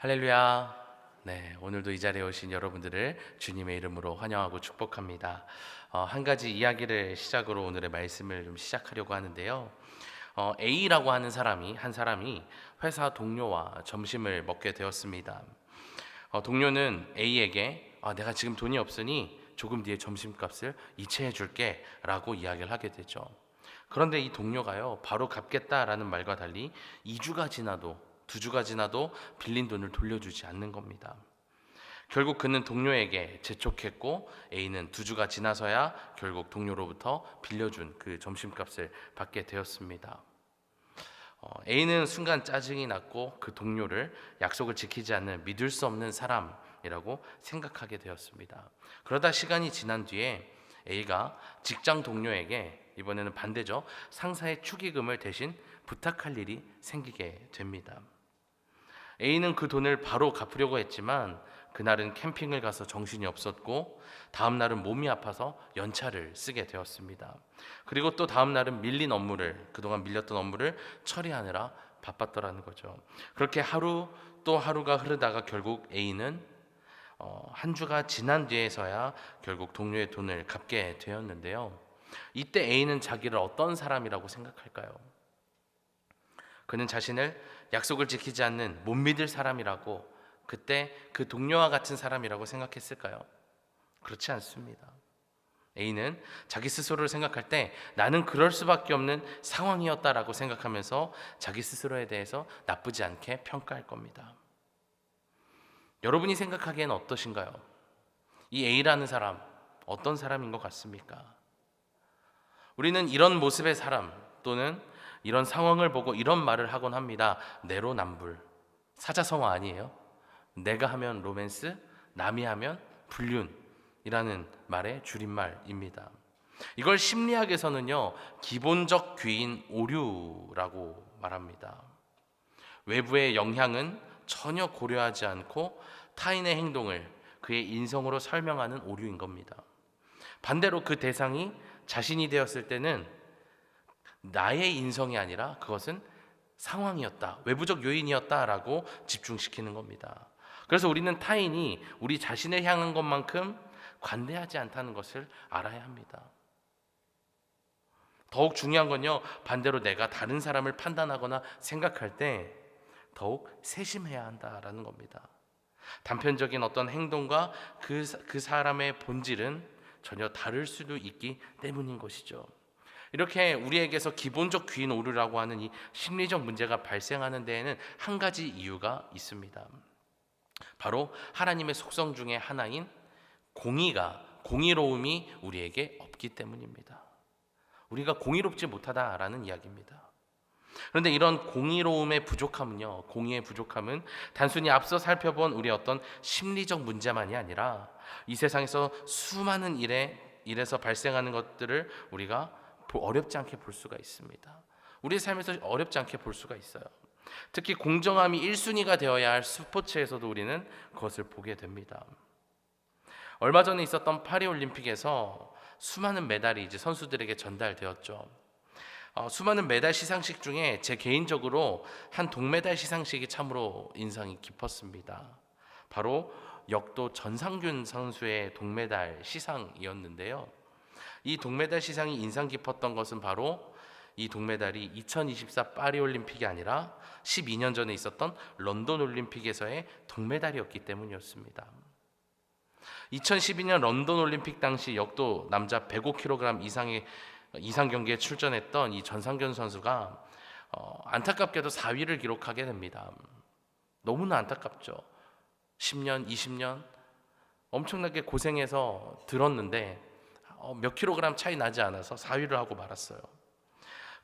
할렐루야. 네, 오늘도 이 자리에 오신 여러분들을 주님의 이름으로 환영하고 축복합니다. 어, 한 가지 이야기를 시작으로 오늘의 말씀을 좀 시작하려고 하는데요. 어, A라고 하는 사람이 한 사람이 회사 동료와 점심을 먹게 되었습니다. 어, 동료는 A에게 아, 내가 지금 돈이 없으니 조금 뒤에 점심값을 이체해 줄게라고 이야기를 하게 되죠. 그런데 이 동료가요 바로 갚겠다라는 말과 달리 2주가 지나도 두 주가 지나도 빌린 돈을 돌려주지 않는 겁니다. 결국 그는 동료에게 재촉했고 A는 두 주가 지나서야 결국 동료로부터 빌려준 그 점심값을 받게 되었습니다. 어, A는 순간 짜증이 났고 그 동료를 약속을 지키지 않는 믿을 수 없는 사람이라고 생각하게 되었습니다. 그러다 시간이 지난 뒤에 A가 직장 동료에게 이번에는 반대죠. 상사의 축의금을 대신 부탁할 일이 생기게 됩니다. A는 그 돈을 바로 갚으려고 했지만 그날은 캠핑을 가서 정신이 없었고 다음 날은 몸이 아파서 연차를 쓰게 되었습니다. 그리고 또 다음 날은 밀린 업무를 그동안 밀렸던 업무를 처리하느라 바빴더라는 거죠. 그렇게 하루 또 하루가 흐르다가 결국 A는 어, 한 주가 지난 뒤에서야 결국 동료의 돈을 갚게 되었는데요. 이때 A는 자기를 어떤 사람이라고 생각할까요? 그는 자신을 약속을 지키지 않는 못 믿을 사람이라고 그때 그 동료와 같은 사람이라고 생각했을까요? 그렇지 않습니다. A는 자기 스스로를 생각할 때 나는 그럴 수밖에 없는 상황이었다라고 생각하면서 자기 스스로에 대해서 나쁘지 않게 평가할 겁니다. 여러분이 생각하기에는 어떠신가요? 이 A라는 사람 어떤 사람인 것 같습니까? 우리는 이런 모습의 사람 또는 이런 상황을 보고 이런 말을 하곤 합니다. 내로남불. 사자성어 아니에요? 내가 하면 로맨스, 남이 하면 불륜이라는 말의 줄임말입니다. 이걸 심리학에서는요, 기본적 귀인 오류라고 말합니다. 외부의 영향은 전혀 고려하지 않고 타인의 행동을 그의 인성으로 설명하는 오류인 겁니다. 반대로 그 대상이 자신이 되었을 때는 나의 인성이 아니라 그것은 상황이었다. 외부적 요인이었다라고 집중시키는 겁니다. 그래서 우리는 타인이 우리 자신을 향한 것만큼 관대하지 않다는 것을 알아야 합니다. 더욱 중요한 건요, 반대로 내가 다른 사람을 판단하거나 생각할 때 더욱 세심해야 한다라는 겁니다. 단편적인 어떤 행동과 그, 그 사람의 본질은 전혀 다를 수도 있기 때문인 것이죠. 이렇게 우리에게서 기본적 귀인 오류라고 하는 이 심리적 문제가 발생하는 데에는 한 가지 이유가 있습니다. 바로 하나님의 속성 중에 하나인 공의가 공의로움이 우리에게 없기 때문입니다. 우리가 공의롭지 못하다라는 이야기입니다. 그런데 이런 공의로움의 부족함은요, 공의의 부족함은 단순히 앞서 살펴본 우리 어떤 심리적 문제만이 아니라 이 세상에서 수많은 일에 일에서 발생하는 것들을 우리가 어렵지 않게 볼 수가 있습니다. 우리 삶에서 어렵지 않게 볼 수가 있어요. 특히 공정함이 1순위가 되어야 할 스포츠에서도 우리는 그것을 보게 됩니다. 얼마 전에 있었던 파리 올림픽에서 수많은 메달이 이제 선수들에게 전달되었죠. 어, 수많은 메달 시상식 중에 제 개인적으로 한 동메달 시상식이 참으로 인상이 깊었습니다. 바로 역도 전상균 선수의 동메달 시상이었는데요. 이 동메달 시상이 인상 깊었던 것은 바로 이 동메달이 2024 파리 올림픽이 아니라 12년 전에 있었던 런던 올림픽에서의 동메달이었기 때문이었습니다. 2012년 런던 올림픽 당시 역도 남자 105kg 이상의 이상 경기에 출전했던 이 전상균 선수가 어, 안타깝게도 4위를 기록하게 됩니다. 너무나 안타깝죠. 10년, 20년 엄청나게 고생해서 들었는데 어, 몇 킬로그램 차이 나지 않아서 4위를 하고 말았어요.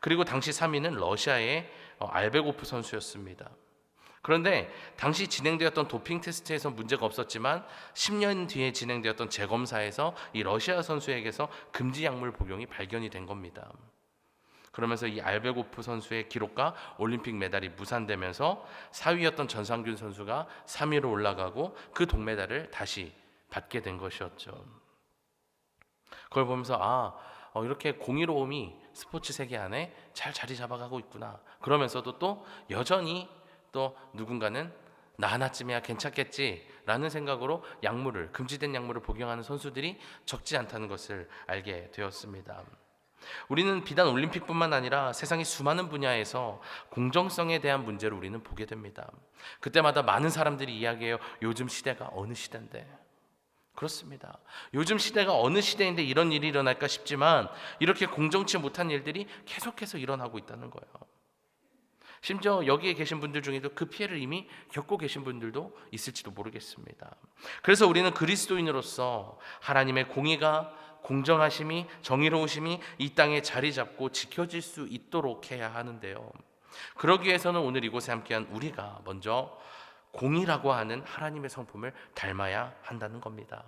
그리고 당시 3위는 러시아의 어, 알베고프 선수였습니다. 그런데 당시 진행되었던 도핑 테스트에서 문제가 없었지만 10년 뒤에 진행되었던 재검사에서 이 러시아 선수에게서 금지 약물 복용이 발견이 된 겁니다. 그러면서 이 알베고프 선수의 기록과 올림픽 메달이 무산되면서 4위였던 전상균 선수가 3위로 올라가고 그 동메달을 다시 받게 된 것이었죠. 그걸 보면서 아 어, 이렇게 공의로움이 스포츠 세계 안에 잘 자리 잡아가고 있구나. 그러면서도 또 여전히 또 누군가는 나 하나쯤이야 괜찮겠지라는 생각으로 약물을 금지된 약물을 복용하는 선수들이 적지 않다는 것을 알게 되었습니다. 우리는 비단 올림픽뿐만 아니라 세상의 수많은 분야에서 공정성에 대한 문제를 우리는 보게 됩니다. 그때마다 많은 사람들이 이야기해요. 요즘 시대가 어느 시대인데. 그렇습니다. 요즘 시대가 어느 시대인데 이런 일이 일어날까 싶지만 이렇게 공정치 못한 일들이 계속해서 일어나고 있다는 거예요. 심지어 여기에 계신 분들 중에도 그 피해를 이미 겪고 계신 분들도 있을지도 모르겠습니다. 그래서 우리는 그리스도인으로서 하나님의 공의가 공정하심이 정의로우심이 이 땅에 자리 잡고 지켜질 수 있도록 해야 하는데요. 그러기 위해서는 오늘 이곳에 함께한 우리가 먼저 공이라고 하는 하나님의 성품을 닮아야 한다는 겁니다.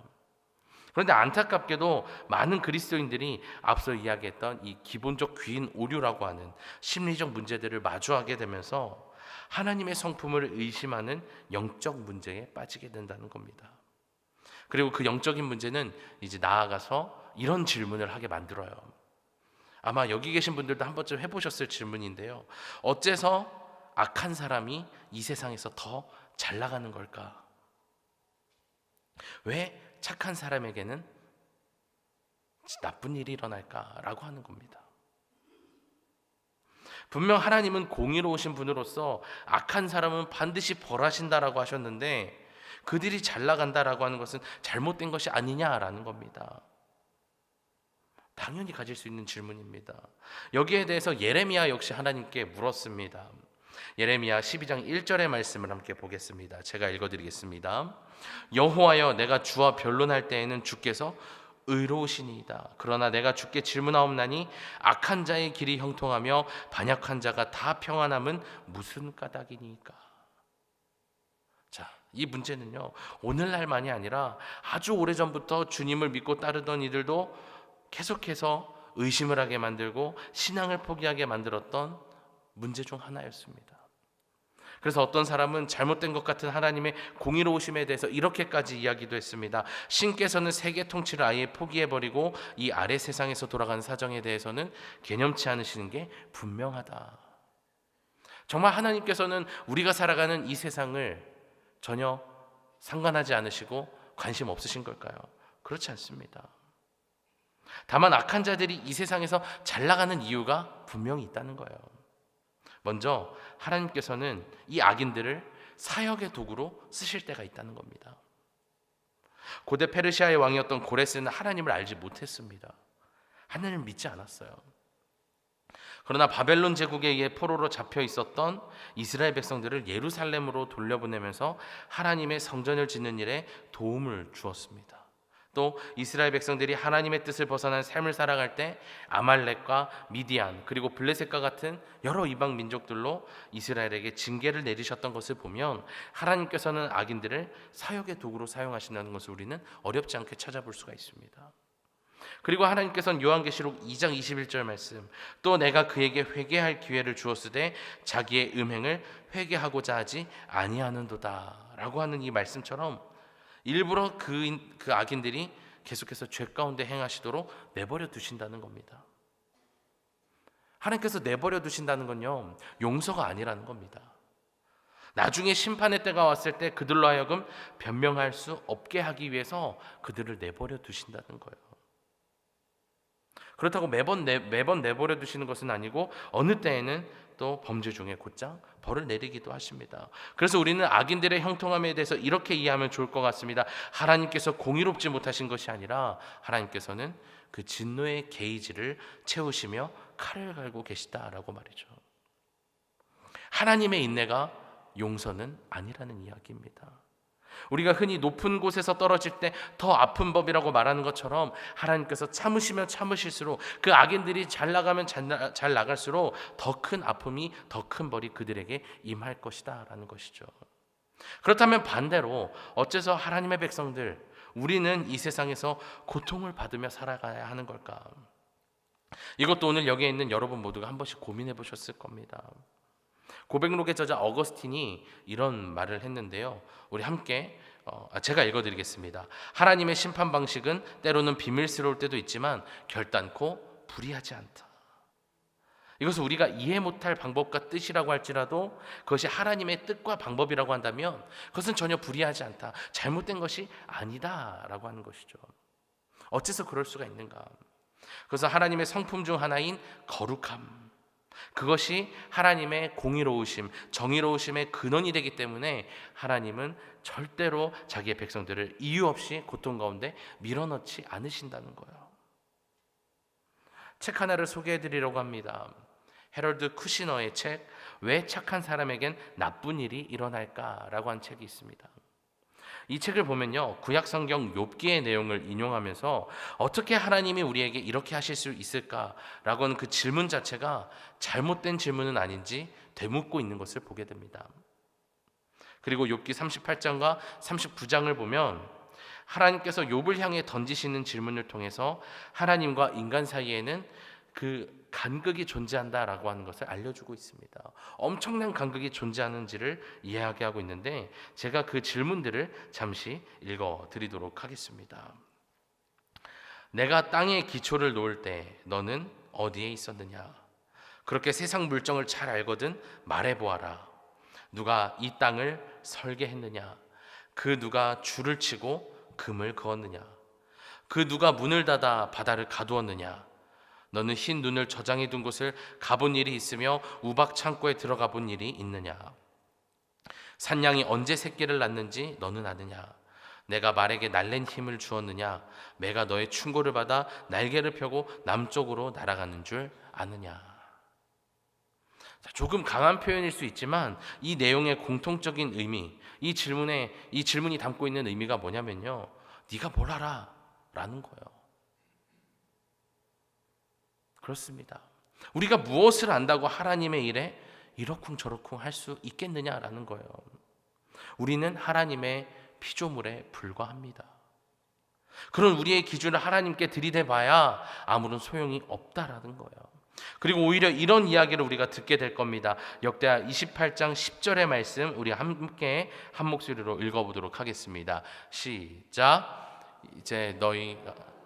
그런데 안타깝게도 많은 그리스도인들이 앞서 이야기했던 이 기본적 귀인 오류라고 하는 심리적 문제들을 마주하게 되면서 하나님의 성품을 의심하는 영적 문제에 빠지게 된다는 겁니다. 그리고 그 영적인 문제는 이제 나아가서 이런 질문을 하게 만들어요. 아마 여기 계신 분들도 한 번쯤 해보셨을 질문인데요. 어째서 악한 사람이 이 세상에서 더 잘 나가는 걸까? 왜 착한 사람에게는 나쁜 일이 일어날까라고 하는 겁니다. 분명 하나님은 공의로우신 분으로서 악한 사람은 반드시 벌하신다라고 하셨는데 그들이 잘 나간다라고 하는 것은 잘못된 것이 아니냐라는 겁니다. 당연히 가질 수 있는 질문입니다. 여기에 대해서 예레미야 역시 하나님께 물었습니다. 예레미야 12장 1절의 말씀을 함께 보겠습니다. 제가 읽어 드리겠습니다. 여호와여 내가 주와 변론할 때에는 주께서 의로우시니이다. 그러나 내가 주께 질문하옵나니 악한 자의 길이 형통하며 반역한 자가 다 평안함은 무슨 까닭이니까? 자, 이 문제는요. 오늘날만이 아니라 아주 오래전부터 주님을 믿고 따르던 이들도 계속해서 의심을 하게 만들고 신앙을 포기하게 만들었던 문제 중 하나였습니다. 그래서 어떤 사람은 잘못된 것 같은 하나님의 공의로우심에 대해서 이렇게까지 이야기도 했습니다. 신께서는 세계 통치를 아예 포기해버리고 이 아래 세상에서 돌아가는 사정에 대해서는 개념치 않으시는 게 분명하다. 정말 하나님께서는 우리가 살아가는 이 세상을 전혀 상관하지 않으시고 관심 없으신 걸까요? 그렇지 않습니다. 다만 악한 자들이 이 세상에서 잘 나가는 이유가 분명히 있다는 거예요. 먼저 하나님께서는 이 악인들을 사역의 도구로 쓰실 때가 있다는 겁니다. 고대 페르시아의 왕이었던 고레스는 하나님을 알지 못했습니다. 하나님을 믿지 않았어요. 그러나 바벨론 제국에 의해 포로로 잡혀 있었던 이스라엘 백성들을 예루살렘으로 돌려보내면서 하나님의 성전을 짓는 일에 도움을 주었습니다. 또 이스라엘 백성들이 하나님의 뜻을 벗어난 삶을 살아갈 때 아말렉과 미디안 그리고 블레셋과 같은 여러 이방 민족들로 이스라엘에게 징계를 내리셨던 것을 보면 하나님께서는 악인들을 사역의 도구로 사용하신다는 것을 우리는 어렵지 않게 찾아볼 수가 있습니다. 그리고 하나님께서는 요한계시록 2장 21절 말씀 또 내가 그에게 회개할 기회를 주었으되 자기의 음행을 회개하고자 하지 아니하는도다라고 하는 이 말씀처럼 일부러 그, 그 악인들이 계속해서 죄 가운데 행하시도록 내버려 두신다는 겁니다. 하나님께서 내버려 두신다는 건요, 용서가 아니라는 겁니다. 나중에 심판의 때가 왔을 때 그들로 하여금 변명할 수 없게 하기 위해서 그들을 내버려 두신다는 거예요. 그렇다고 매번 내, 매번 내버려 두시는 것은 아니고 어느 때에는 또 범죄 중에 곧장 벌을 내리기도 하십니다. 그래서 우리는 악인들의 형통함에 대해서 이렇게 이해하면 좋을 것 같습니다. 하나님께서 공의롭지 못하신 것이 아니라 하나님께서는 그 진노의 게이지를 채우시며 칼을 갈고 계시다라고 말이죠. 하나님의 인내가 용서는 아니라는 이야기입니다. 우리가 흔히 높은 곳에서 떨어질 때 더 아픈 법이라고 말하는 것처럼 하나님께서 참으시면 참으실수록 그 악인들이 잘 나가면 잘, 잘 나갈수록 더 큰 아픔이 더 큰 벌이 그들에게 임할 것이다라는 것이죠. 그렇다면 반대로 어째서 하나님의 백성들 우리는 이 세상에서 고통을 받으며 살아가야 하는 걸까? 이것도 오늘 여기에 있는 여러분 모두가 한 번씩 고민해 보셨을 겁니다. 고백록의 저자 어거스틴이 이런 말을 했는데요. 우리 함께 어, 아, 제가 읽어드리겠습니다. 하나님의 심판 방식은 때로는 비밀스러울 때도 있지만 결단코 불의하지 않다. 이것을 우리가 이해 못할 방법과 뜻이라고 할지라도 그것이 하나님의 뜻과 방법이라고 한다면 그것은 전혀 불이하지 않다. 잘못된 것이 아니다라고 하는 것이죠. 어째서 그럴 수가 있는가? 그래서 하나님의 성품 중 하나인 거룩함. 그것이 하나님의 공의로우심, 정의로우심의 근원이 되기 때문에 하나님은 절대로 자기의 백성들을 이유 없이 고통 가운데 밀어넣지 않으신다는 거예요. 책 하나를 소개해 드리려고 합니다. 헤럴드 쿠시너의 책 왜 착한 사람에겐 나쁜 일이 일어날까라고 한 책이 있습니다. 이 책을 보면요. 구약 성경 욥기의 내용을 인용하면서 어떻게 하나님이 우리에게 이렇게 하실 수 있을까라고 하는 그 질문 자체가 잘못된 질문은 아닌지 되묻고 있는 것을 보게 됩니다. 그리고 욥기 38장과 39장을 보면 하나님께서 욥을 향해 던지시는 질문을 통해서 하나님과 인간 사이에는 그 간극이 존재한다라고 하는 것을 알려주고 있습니다. 엄청난 간극이 존재하는지를 이해하게 하고 있는데 제가 그 질문들을 잠시 읽어 드리도록 하겠습니다. 내가 땅에 기초를 놓을 때 너는 어디에 있었느냐? 그렇게 세상 물정을 잘 알거든 말해 보아라. 누가 이 땅을 설계했느냐? 그 누가 줄을 치고 금을 그었느냐? 그 누가 문을 닫아 바다를 가두었느냐? 너는 흰 눈을 저장해 둔 곳을 가본 일이 있으며 우박 창고에 들어가 본 일이 있느냐? 산양이 언제 새끼를 낳는지 너는 아느냐? 내가 말에게 날랜 힘을 주었느냐? 매가 너의 충고를 받아 날개를 펴고 남쪽으로 날아가는 줄 아느냐? 자, 조금 강한 표현일 수 있지만 이 내용의 공통적인 의미, 이 질문에 이 질문이 담고 있는 의미가 뭐냐면요. 네가 뭘 알아? 라는 거예요. 그렇습니다. 우리가 무엇을 안다고 하나님의 일에 이러쿵저러쿵 할 수 있겠느냐라는 거예요. 우리는 하나님의 피조물에 불과합니다. 그런 우리의 기준을 하나님께 들이대봐야 아무런 소용이 없다라는 거예요. 그리고 오히려 이런 이야기를 우리가 듣게 될 겁니다. 역대하 28장 10절의 말씀 우리 함께 한 목소리로 읽어보도록 하겠습니다. 시작. 이제 너희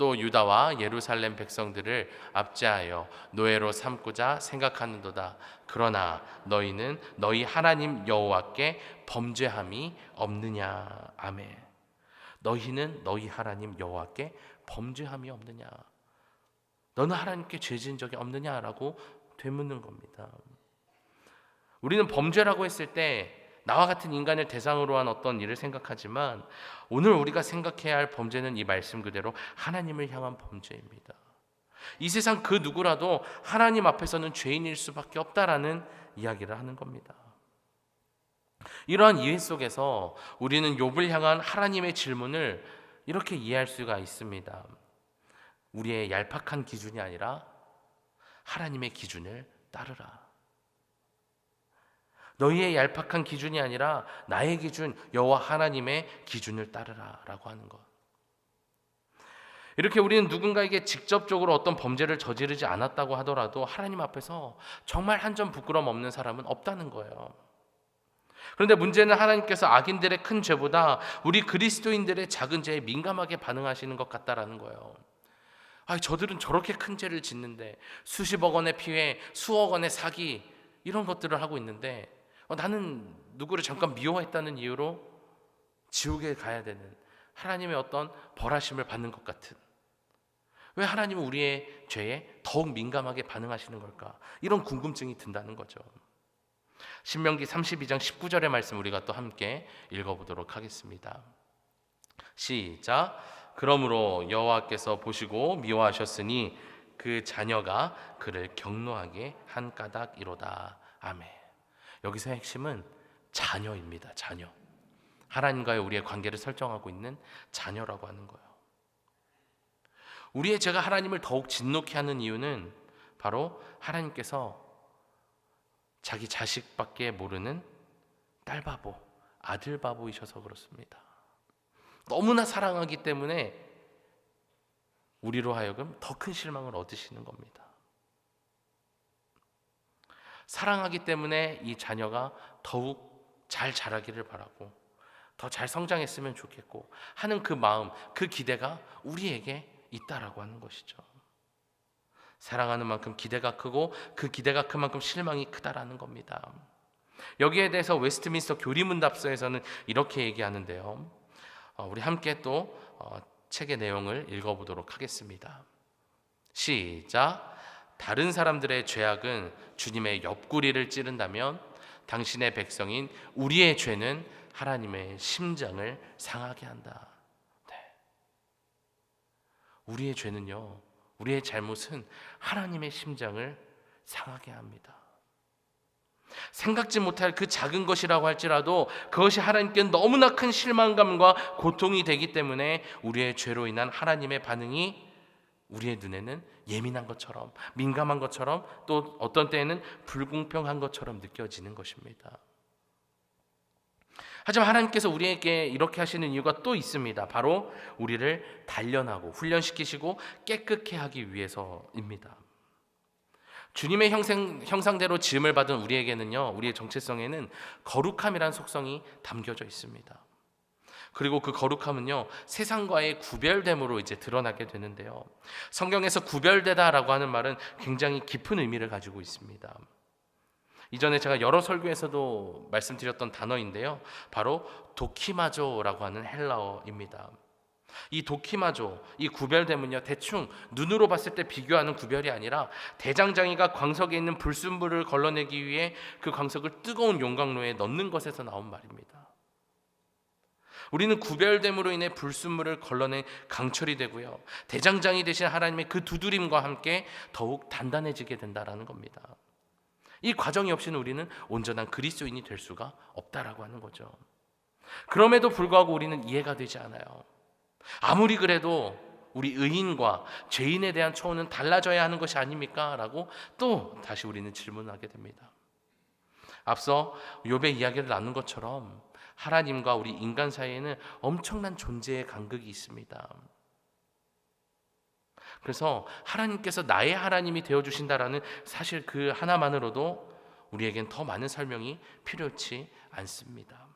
또 유다와 예루살렘 백성들을 압제하여 노예로 삼고자 생각하는도다. 그러나 너희는 너희 하나님 여호와께 범죄함이 없느냐. 아멘. 너희는 너희 하나님 여호와께 범죄함이 없느냐. 너는 하나님께 죄진 적이 없느냐라고 되묻는 겁니다. 우리는 범죄라고 했을 때 나와 같은 인간을 대상으로 한 어떤 일을 생각하지만 오늘 우리가 생각해야 할 범죄는 이 말씀 그대로 하나님을 향한 범죄입니다. 이 세상 그 누구라도 하나님 앞에서는 죄인일 수밖에 없다라는 이야기를 하는 겁니다. 이러한 이해 속에서 우리는 욥을 향한 하나님의 질문을 이렇게 이해할 수가 있습니다. 우리의 얄팍한 기준이 아니라 하나님의 기준을 따르라. 너희의 얄팍한 기준이 아니라 나의 기준 여호와 하나님의 기준을 따르라라고 하는 것. 이렇게 우리는 누군가에게 직접적으로 어떤 범죄를 저지르지 않았다고 하더라도 하나님 앞에서 정말 한 점 부끄럼 없는 사람은 없다는 거예요. 그런데 문제는 하나님께서 악인들의 큰 죄보다 우리 그리스도인들의 작은 죄에 민감하게 반응하시는 것 같다라는 거예요. 아, 저들은 저렇게 큰 죄를 짓는데 수십억 원의 피해, 수억 원의 사기 이런 것들을 하고 있는데 어, 나는 누구를 잠깐 미워했다는 이유로 지옥에 가야 되는 하나님의 어떤 벌하심을 받는 것 같은 왜 하나님은 우리의 죄에 더욱 민감하게 반응하시는 걸까? 이런 궁금증이 든다는 거죠. 신명기 32장 19절의 말씀 우리가 또 함께 읽어보도록 하겠습니다. 시작. 그러므로 여호와께서 보시고 미워하셨으니 그 자녀가 그를 경노하게 한 까닭이로다. 아멘. 여기서 핵심은 자녀입니다. 자녀. 하나님과의 우리의 관계를 설정하고 있는 자녀라고 하는 거예요. 우리의 죄가 하나님을 더욱 진노케 하는 이유는 바로 하나님께서 자기 자식밖에 모르는 딸 바보, 아들 바보이셔서 그렇습니다. 너무나 사랑하기 때문에 우리로 하여금 더 큰 실망을 얻으시는 겁니다. 사랑하기 때문에 이 자녀가 더욱 잘 자라기를 바라고 더 잘 성장했으면 좋겠고 하는 그 마음, 그 기대가 우리에게 있다라고 하는 것이죠. 사랑하는 만큼 기대가 크고 그 기대가 큰 만큼 실망이 크다라는 겁니다. 여기에 대해서 웨스트민스터 교리문답서에서는 이렇게 얘기하는데요. 어, 우리 함께 또 어, 책의 내용을 읽어보도록 하겠습니다. 시작. 다른 사람들의 죄악은 주님의 옆구리를 찌른다면 당신의 백성인 우리의 죄는 하나님의 심장을 상하게 한다. 네. 우리의 죄는요, 우리의 잘못은 하나님의 심장을 상하게 합니다. 생각지 못할 그 작은 것이라고 할지라도 그것이 하나님께 너무나 큰 실망감과 고통이 되기 때문에 우리의 죄로 인한 하나님의 반응이 우리의 눈에는 예민한 것처럼 민감한 것처럼 또 어떤 때에는 불공평한 것처럼 느껴지는 것입니다. 하지만 하나님께서 우리에게 이렇게 하시는 이유가 또 있습니다. 바로 우리를 단련하고 훈련시키시고 깨끗게 하기 위해서입니다. 주님의 형상, 형상대로 지음을 받은 우리에게는요, 우리의 정체성에는 거룩함이란 속성이 담겨져 있습니다. 그리고 그 거룩함은요, 세상과의 구별됨으로 이제 드러나게 되는데요. 성경에서 구별되다라고 하는 말은 굉장히 깊은 의미를 가지고 있습니다. 이전에 제가 여러 설교에서도 말씀드렸던 단어인데요. 바로 도키마조라고 하는 헬라어입니다. 이 도키마조, 이 구별됨은요, 대충 눈으로 봤을 때 비교하는 구별이 아니라 대장장이가 광석에 있는 불순물을 걸러내기 위해 그 광석을 뜨거운 용광로에 넣는 것에서 나온 말입니다. 우리는 구별됨으로 인해 불순물을 걸러내 강철이 되고요. 대장장이 되신 하나님의 그 두드림과 함께 더욱 단단해지게 된다라는 겁니다. 이 과정이 없이는 우리는 온전한 그리스도인이 될 수가 없다라고 하는 거죠. 그럼에도 불구하고 우리는 이해가 되지 않아요. 아무리 그래도 우리 의인과 죄인에 대한 처우는 달라져야 하는 것이 아닙니까? 라고 또 다시 우리는 질문하게 됩니다. 앞서 욥의 이야기를 나눈 것처럼 하나님과 우리 인간 사이에는 엄청난 존재의 간극이 있습니다. 그래서 하나님께서 나의 하나님이 되어 주신다라는 사실 그 하나만으로도 우리에겐 더 많은 설명이 필요치 않습니다.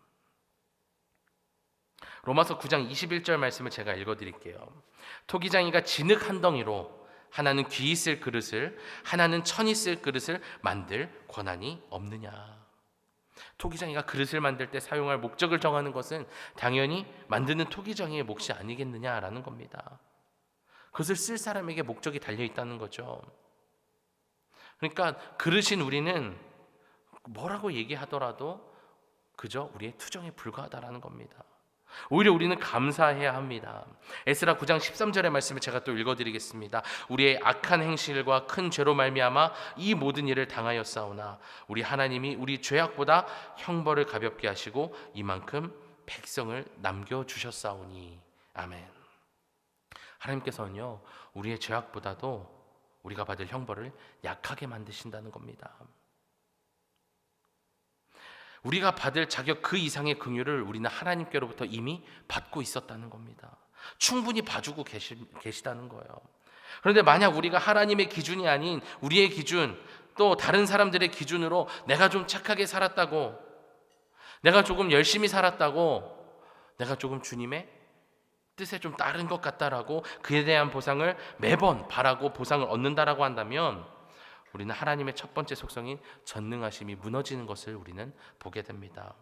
로마서 9장 21절 말씀을 제가 읽어 드릴게요. 토기장이가 진흙 한 덩이로 하나는 귀 있을 그릇을 하나는 천 있을 그릇을 만들 권한이 없느냐. 토기장이가 그릇을 만들 때 사용할 목적을 정하는 것은 당연히 만드는 토기장이의 몫이 아니겠느냐라는 겁니다. 그것을 쓸 사람에게 목적이 달려 있다는 거죠. 그러니까 그릇인 우리는 뭐라고 얘기하더라도 그저 우리의 투정에 불과하다라는 겁니다. 오히려 우리는 감사해야 합니다. 에스라 9장 13절의 말씀을 제가 또 읽어 드리겠습니다. 우리의 악한 행실과 큰 죄로 말미암아 이 모든 일을 당하였사오나 우리 하나님이 우리 죄악보다 형벌을 가볍게 하시고 이만큼 백성을 남겨 주셨사오니 아멘. 하나님께서는요. 우리의 죄악보다도 우리가 받을 형벌을 약하게 만드신다는 겁니다. 우리가 받을 자격 그 이상의 긍휼을 우리는 하나님께로부터 이미 받고 있었다는 겁니다. 충분히 봐주고 계시, 계시다는 거예요. 그런데 만약 우리가 하나님의 기준이 아닌 우리의 기준, 또 다른 사람들의 기준으로 내가 좀 착하게 살았다고, 내가 조금 열심히 살았다고, 내가 조금 주님의 뜻에 좀 따른 것 같다라고 그에 대한 보상을 매번 바라고 보상을 얻는다라고 한다면 우리는 하나님의 첫 번째 속성인 전능하심이 무너지는 것을 우리는 보게 됩니다.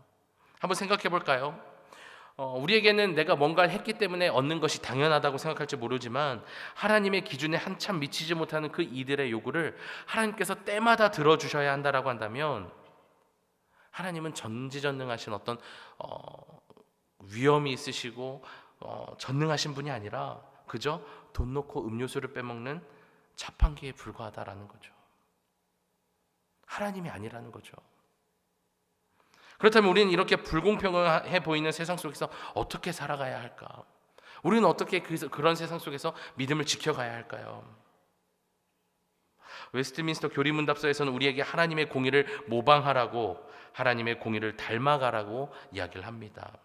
한번 생각해 볼까요? 어, 우리에게는 내가 뭔가를 했기 때문에 얻는 것이 당연하다고 생각할지 모르지만 하나님의 기준에 한참 미치지 못하는 그 이들의 요구를 하나님께서 때마다 들어주셔야 한다라고 한다면 하나님은 전지전능하신 어떤 어, 위험이 있으시고 어, 전능하신 분이 아니라 그저 돈 놓고 음료수를 빼먹는 자판기에 불과하다라는 거죠. 하나님이 아니라는 거죠. 그렇다면 우리는 이렇게 불공평해 보이는 세상 속에서 어떻게 살아가야 할까? 우리는 어떻게 그, 그런 세상 속에서 믿음을 지켜가야 할까요? 웨스트민스터 교리문답서에서는 우리에게 하나님의 공의를 모방하라고 하나님의 공의를 닮아가라고 이야기를 합니다.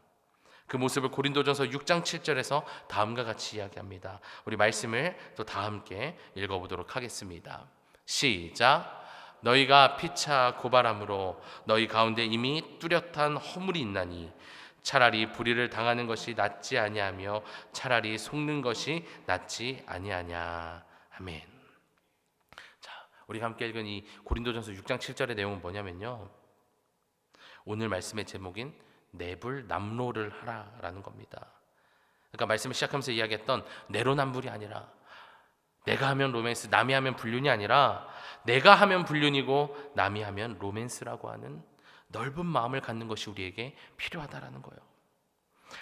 그 모습을 고린도전서 6장 7절에서 다음과 같이 이야기합니다. 우리 말씀을 또 다 함께 읽어보도록 하겠습니다. 시작. 너희가 피차 고발함으로 너희 가운데 이미 뚜렷한 허물이 있나니 차라리 불의를 당하는 것이 낫지 아니하며 차라리 속는 것이 낫지 아니하냐 아멘. 우리가 함께 읽은 이 고린도전서 6장 7절의 내용은 뭐냐면요. 오늘 말씀의 제목인 내불 남로를 하라라는 겁니다. 그러니까 말씀을 시작하면서 이야기했던 내로남불이 아니라 내가 하면 로맨스, 남이 하면 불륜이 아니라 내가 하면 불륜이고 남이 하면 로맨스라고 하는 넓은 마음을 갖는 것이 우리에게 필요하다라는 거예요.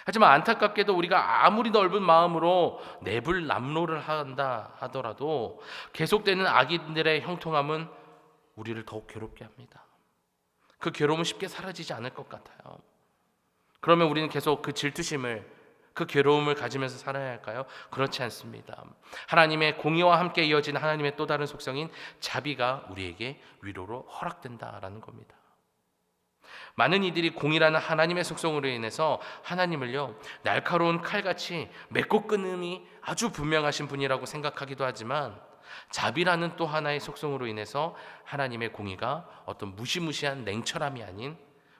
하지만 안타깝게도 우리가 아무리 넓은 마음으로 내불 남로를 한다 하더라도 계속되는 악인들의 형통함은 우리를 더욱 괴롭게 합니다. 그 괴로움은 쉽게 사라지지 않을 것 같아요. 그러면 우리는 계속 그 질투심을 그 괴로움을 가지면서 살아야 할까요? 그렇지 않습니다. 하나님의 공의와 함께 이어지는 하나님의 또 다른 속성인 자비가 우리에게 위로로 허락된다라는 겁니다. 많은 이들이 공이라는 하나님의 속성으로 인해서 하나님을요 날카로운 칼같이 맺고 끊음이 아주 분명하신 분이라고 생각하기도 하지만 자비라는 또 하나의 속성으로 인해서 하나님의 공의가 어떤 무시무시한 냉철함이 아닌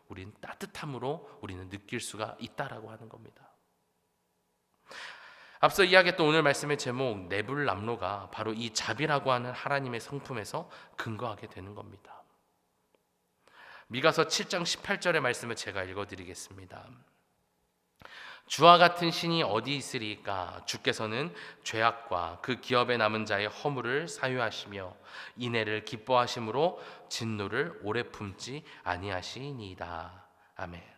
우리는 따뜻함으로 우리는 느낄 수가 있다라고 하는 겁니다. 앞서 이야기했던 오늘 말씀의 제목 네불남로가 바로 이 자비라고 하는 하나님의 성품에서 근거하게 되는 겁니다. 미가서 7장 18절의 말씀을 제가 읽어드리겠습니다. 주와 같은 신이 어디 있으리까? 주께서는 죄악과 그 기업에 남은 자의 허물을 사유하시며 인애를 기뻐하심으로 진노를 오래 품지 아니하시니이다. 아멘.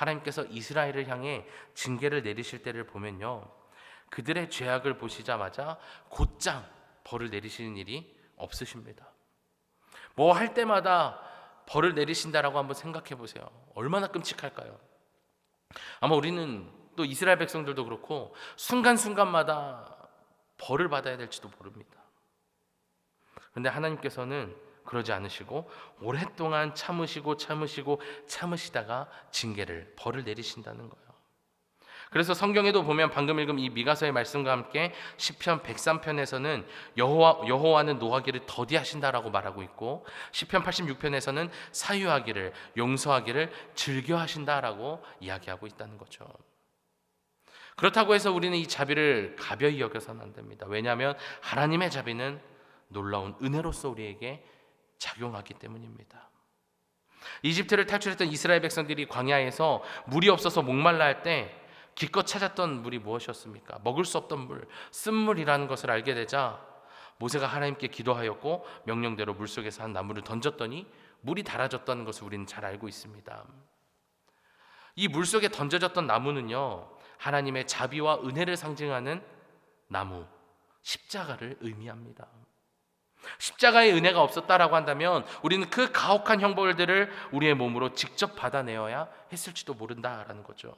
하나님께서 이스라엘을 향해 징계를 내리실 때를 보면요. 그들의 죄악을 보시자마자 곧장 벌을 내리시는 일이 없으십니다. 뭐 할 때마다 벌을 내리신다라고 한번 생각해 보세요. 얼마나 끔찍할까요? 아마 우리는 또 이스라엘 백성들도 그렇고 순간순간마다 벌을 받아야 될지도 모릅니다. 그런데 하나님께서는 그러지 않으시고 오랫동안 참으시고 참으시고 참으시다가 징계를 벌을 내리신다는 거예요. 그래서 성경에도 보면 방금 읽은 이 미가서의 말씀과 함께 시편 103편에서는 여호와 여호와는 노하기를 더디하신다라고 말하고 있고 시편 86편에서는 사유하기를 용서하기를 즐겨 하신다라고 이야기하고 있다는 거죠. 그렇다고 해서 우리는 이 자비를 가벼이 여겨서는 안 됩니다. 왜냐하면 하나님의 자비는 놀라운 은혜로서 우리에게 작용하기 때문입니다. 이집트를 탈출했던 이스라엘 백성들이 광야에서 물이 없어서 목말라 할 때 기껏 찾았던 물이 무엇이었습니까? 먹을 수 없던 물, 쓴물이라는 것을 알게 되자 모세가 하나님께 기도하였고 명령대로 물 속에서 한 나무를 던졌더니 물이 달아졌다는 것을 우리는 잘 알고 있습니다. 이 물 속에 던져졌던 나무는요 하나님의 자비와 은혜를 상징하는 나무 십자가를 의미합니다. 십자가의 은혜가 없었다라고 한다면 우리는 그 가혹한 형벌들을 우리의 몸으로 직접 받아내어야 했을지도 모른다라는 거죠.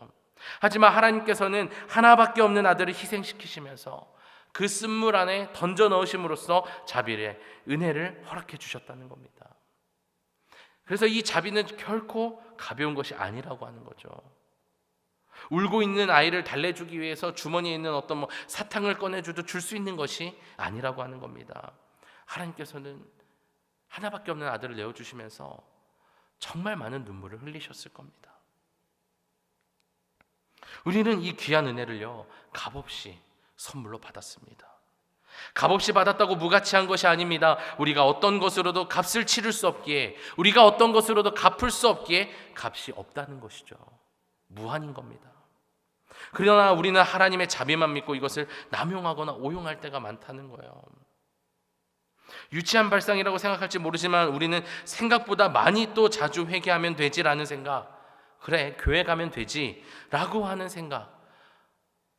하지만 하나님께서는 하나밖에 없는 아들을 희생시키시면서 그 쓴물 안에 던져 넣으심으로써 자비의 은혜를 허락해 주셨다는 겁니다. 그래서 이 자비는 결코 가벼운 것이 아니라고 하는 거죠. 울고 있는 아이를 달래주기 위해서 주머니에 있는 어떤 뭐 사탕을 꺼내줘도 줄 수 있는 것이 아니라고 하는 겁니다. 하나님께서는 하나밖에 없는 아들을 내어주시면서 정말 많은 눈물을 흘리셨을 겁니다. 우리는 이 귀한 은혜를요, 값없이 선물로 받았습니다. 값없이 받았다고 무가치한 것이 아닙니다. 우리가 어떤 것으로도 값을 치를 수 없기에, 우리가 어떤 것으로도 갚을 수 없기에 값이 없다는 것이죠. 무한인 겁니다. 그러나 우리는 하나님의 자비만 믿고 이것을 남용하거나 오용할 때가 많다는 거예요. 유치한 발상이라고 생각할지 모르지만 우리는 생각보다 많이 또 자주 회개하면 되지라는 생각, 그래 교회 가면 되지 라고 하는 생각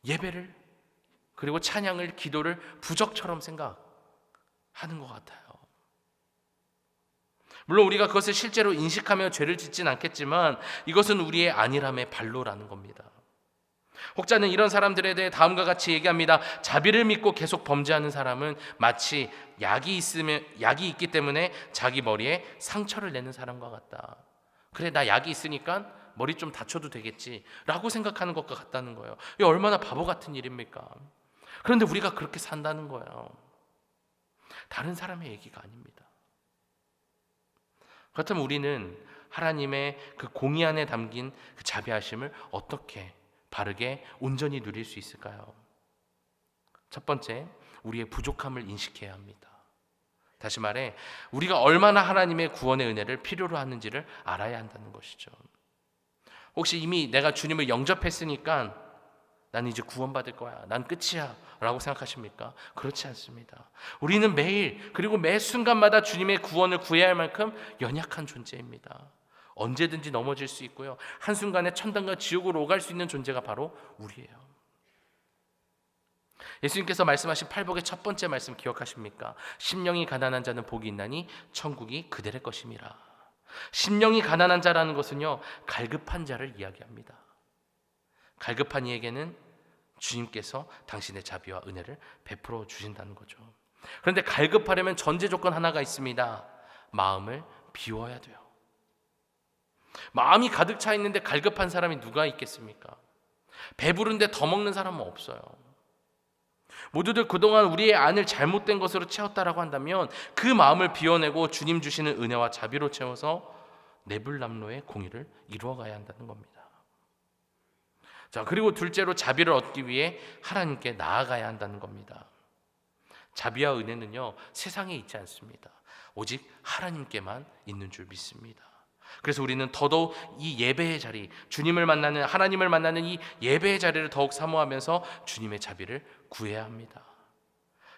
예배를 그리고 찬양을 기도를 부적처럼 생각하는 것 같아요. 물론 우리가 그것을 실제로 인식하며 죄를 짓진 않겠지만 이것은 우리의 안일함의 발로라는 겁니다. 혹자는 이런 사람들에 대해 다음과 같이 얘기합니다. 자비를 믿고 계속 범죄하는 사람은 마치 약이 있으면 약이 있기 때문에 자기 머리에 상처를 내는 사람과 같다. 그래 나 약이 있으니까 머리 좀 다쳐도 되겠지라고 생각하는 것과 같다는 거예요. 이 얼마나 바보 같은 일입니까? 그런데 우리가 그렇게 산다는 거예요. 다른 사람의 얘기가 아닙니다. 그렇다면 우리는 하나님의 그 공의 안에 담긴 그 자비하심을 어떻게 바르게 온전히 누릴 수 있을까요? 첫 번째, 우리의 부족함을 인식해야 합니다. 다시 말해 우리가 얼마나 하나님의 구원의 은혜를 필요로 하는지를 알아야 한다는 것이죠. 혹시 이미 내가 주님을 영접했으니까 난 이제 구원받을 거야. 난 끝이야. 라고 생각하십니까? 그렇지 않습니다. 우리는 매일 그리고 매 순간마다 주님의 구원을 구해야 할 만큼 연약한 존재입니다. 언제든지 넘어질 수 있고요. 한순간에 천당과 지옥으로 오갈 수 있는 존재가 바로 우리예요. 예수님께서 말씀하신 팔복의 첫 번째 말씀 기억하십니까? 심령이 가난한 자는 복이 있나니 천국이 그들의 것임이라. 심령이 가난한 자라는 것은요 갈급한 자를 이야기합니다. 갈급한 이에게는 주님께서 당신의 자비와 은혜를 베풀어 주신다는 거죠. 그런데 갈급하려면 전제 조건 하나가 있습니다. 마음을 비워야 돼요. 마음이 가득 차 있는데 갈급한 사람이 누가 있겠습니까? 배부른데 더 먹는 사람은 없어요. 모두들 그동안 우리의 안을 잘못된 것으로 채웠다라고 한다면 그 마음을 비워내고 주님 주시는 은혜와 자비로 채워서 네불남로의 공의를 이루어가야 한다는 겁니다. 자, 그리고 둘째로 자비를 얻기 위해 하나님께 나아가야 한다는 겁니다. 자비와 은혜는요, 세상에 있지 않습니다. 오직 하나님께만 있는 줄 믿습니다. 그래서 우리는 더더욱 이 예배의 자리, 주님을 만나는 하나님을 만나는 이 예배의 자리를 더욱 사모하면서 주님의 자비를 구해야 합니다.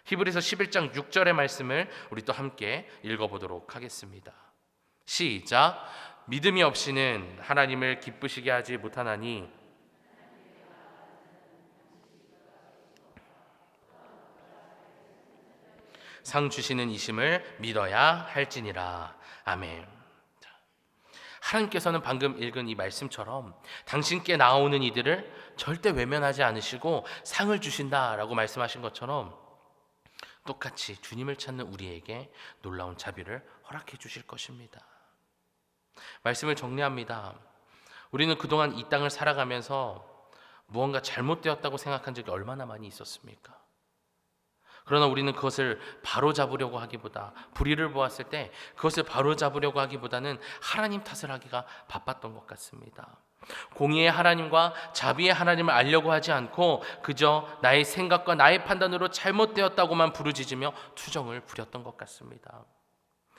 히브리서 11장 6절의 말씀을 우리 또 함께 읽어보도록 하겠습니다. 시작. 믿음이 없이는 하나님을 기쁘시게 하지 못하나니 상 주시는 이심을 믿어야 할지니라. 아멘. 자, 하나님께서는 방금 읽은 이 말씀처럼 당신께 나오는 이들을 절대 외면하지 않으시고 상을 주신다라고 말씀하신 것처럼 똑같이 주님을 찾는 우리에게 놀라운 자비를 허락해 주실 것입니다. 말씀을 정리합니다. 우리는 그동안 이 땅을 살아가면서 무언가 잘못되었다고 생각한 적이 얼마나 많이 있었습니까? 그러나 우리는 그것을 바로 잡으려고 하기보다 불의를 보았을 때 그것을 바로 잡으려고 하기보다는 하나님 탓을 하기가 바빴던 것 같습니다. 공의의 하나님과 자비의 하나님을 알려고 하지 않고 그저 나의 생각과 나의 판단으로 잘못되었다고만 부르짖으며 투정을 부렸던 것 같습니다.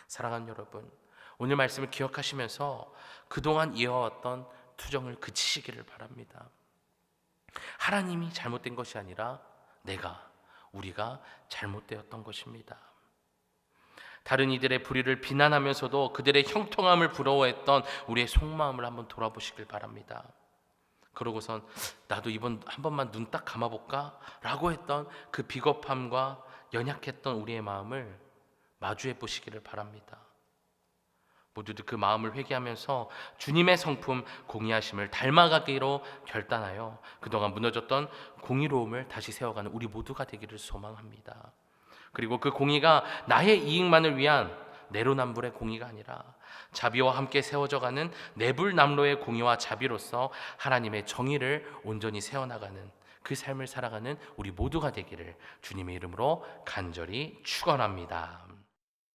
사랑하는 여러분, 오늘 말씀을 기억하시면서 그동안 이어왔던 투정을 그치시기를 바랍니다. 하나님이 잘못된 것이 아니라 내가 우리가 잘못되었던 것입니다. 다른 이들의 불의를 비난하면서도 그들의 형통함을 부러워했던 우리의 속마음을 한번 돌아보시길 바랍니다. 그러고선 나도 이번 한 번만 눈 딱 감아볼까 라고 했던 그 비겁함과 연약했던 우리의 마음을 마주해 보시기를 바랍니다. 모두들 그 마음을 회개하면서 주님의 성품 공의하심을 닮아가기로 결단하여 그동안 무너졌던 공의로움을 다시 세워가는 우리 모두가 되기를 소망합니다. 그리고 그 공의가 나의 이익만을 위한 내로남불의 공의가 아니라 자비와 함께 세워져가는 내불남로의 공의와 자비로서 하나님의 정의를 온전히 세워나가는 그 삶을 살아가는 우리 모두가 되기를 주님의 이름으로 간절히 축원합니다.